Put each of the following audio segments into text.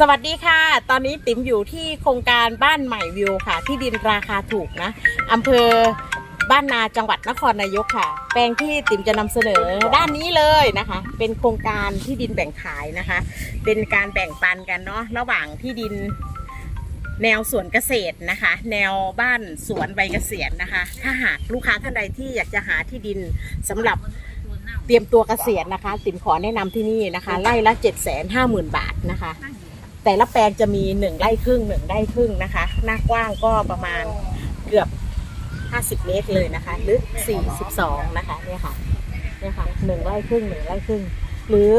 สวัสดีค่ะ ตอนนี้ติ๋มอยู่ที่โครงการบ้านใหม่วิวค่ะ ที่ดินราคาถูกนะอำเภอบ้านนาจังหวัดนครนายกค่ะ แปลงที่ติ๋มจะนำเสนอด้านนี้เลยนะคะ เป็นโครงการที่ดินแบ่งขายนะคะ เป็นการแบ่งปันกันเนาะระหว่างที่ดินแนวสวนเกษตรนะคะ แนวบ้านสวนใบเกษียณนะคะ ถ้าหากลูกค้าท่านใดที่อยากจะหาที่ดินสำหรับเตรียมตัวเกษียณนะคะติ๋มขอแนะนำที่นี่นะคะไร่ละ7 5 0 0 0 0บาทนะคะ แต่ละแปลงจะมีหนึ่งไร่ครึ่งหนึ่งไร่ครึ่งนะคะ หน้ากว้างก็ประมาณเกือบ 50 เมตรเลยนะคะลึก42 นะคะเนี่ยค่ะเนี่ยค่ะหนึ่งไร่ครึ่งหนึ่งไร่ครึ่ง หรือ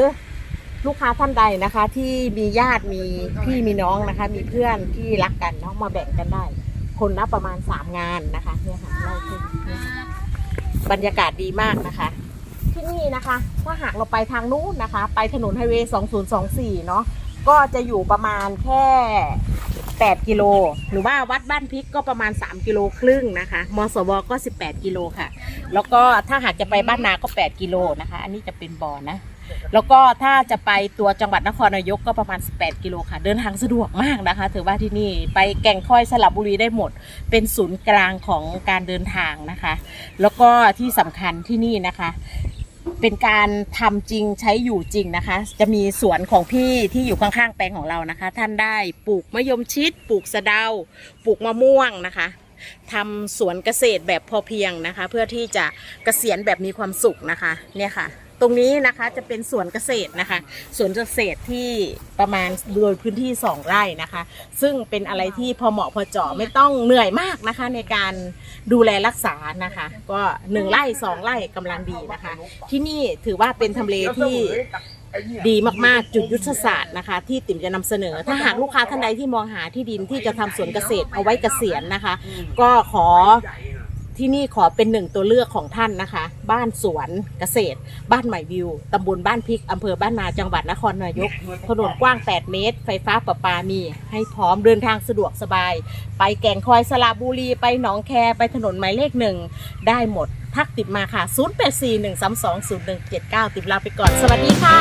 ลูกค้าท่านใดนะคะ ที่มีญาติมีพี่มีน้องนะคะ มีเพื่อนที่รักกันเนาะมาแบ่งกันได้ คนละประมาณ 3 งานนะคะเนี่ยค่ะไร่ครึ่งนี่ค่ะบรรยากาศดีมากนะคะ ที่นี่นะคะ ถ้าหากเราไปทางนู้นนะคะ ไปถนนไฮเวย์ 2024 เนาะ ก็จะอยู่ประมาณแค่ 8 กิโล หรือว่าวัดบ้านพริกก็ประมาณ 3 กิโลครึ่งนะคะ มสวก็ 18 กิโลค่ะ แล้วก็ถ้าหากจะไปบ้านนาก็ 8 กิโลนะคะ อันนี้จะเป็นบ่อนะ แล้วก็ถ้าจะไปตัวจังหวัดนครนายกก็ประมาณ 18 กิโลค่ะ เดินทางสะดวกมากนะคะ ถือว่าที่นี่ไปแก่งค่อยสลับบุรีได้หมด เป็นศูนย์กลางของการเดินทางนะคะ แล้วก็ที่สำคัญที่นี่นะคะ เป็นการทำจริงใช้อยู่จริงนะคะ จะมีสวนของพี่ที่อยู่ข้างๆแปลงของเรานะคะ ท่านได้ปลูกมะยมชิดปลูกสะเดา ปลูกมะม่วงนะคะทำสวนเกษตรแบบพอเพียงนะคะ เพื่อที่จะเกษียณแบบมีความสุขนะคะ เนี่ยค่ะ ตรงนี้นะคะจะเป็นสวนเกษตรนะคะสวนเกษตรที่ประมาณโดยพื้นที่ 2 ไร่นะคะ ซึ่งเป็นอะไรที่พอเหมาะพอเจาะไม่ต้องเหนื่อยมากนะคะ ในการดูแลรักษานะคะ ก็หนึ่งไร่สองไร่กำลังดีนะคะ ที่นี่ถือว่าเป็นทำเลที่ดีมาก ๆ จุดยุทธศาสตร์นะคะ ที่ติ๋มจะนำเสนอ ถ้าหากลูกค้าท่านใดที่มองหาที่ดินที่จะทำสวนเกษตรเอาไว้เกษียณนะคะ ก็ขอ ที่นี่ขอเป็นหนึ่งตัวเลือกของท่านนะคะ บ้านสวนเกษตร บ้านใหม่วิวตำบลบ้านพริกอำเภอบ้านนาจังหวัดนครนายก ถนนกว้าง 8 เมตร ไฟฟ้าประปามี ให้พร้อมเดินทางสะดวกสบาย ไปแก่งคอยสระบุรีไปหนองแคไปถนนหมายเลขหนึ่งได้หมด ทักติดมาค่ะ 0841320179 ติดลาไปก่อน สวัสดีค่ะ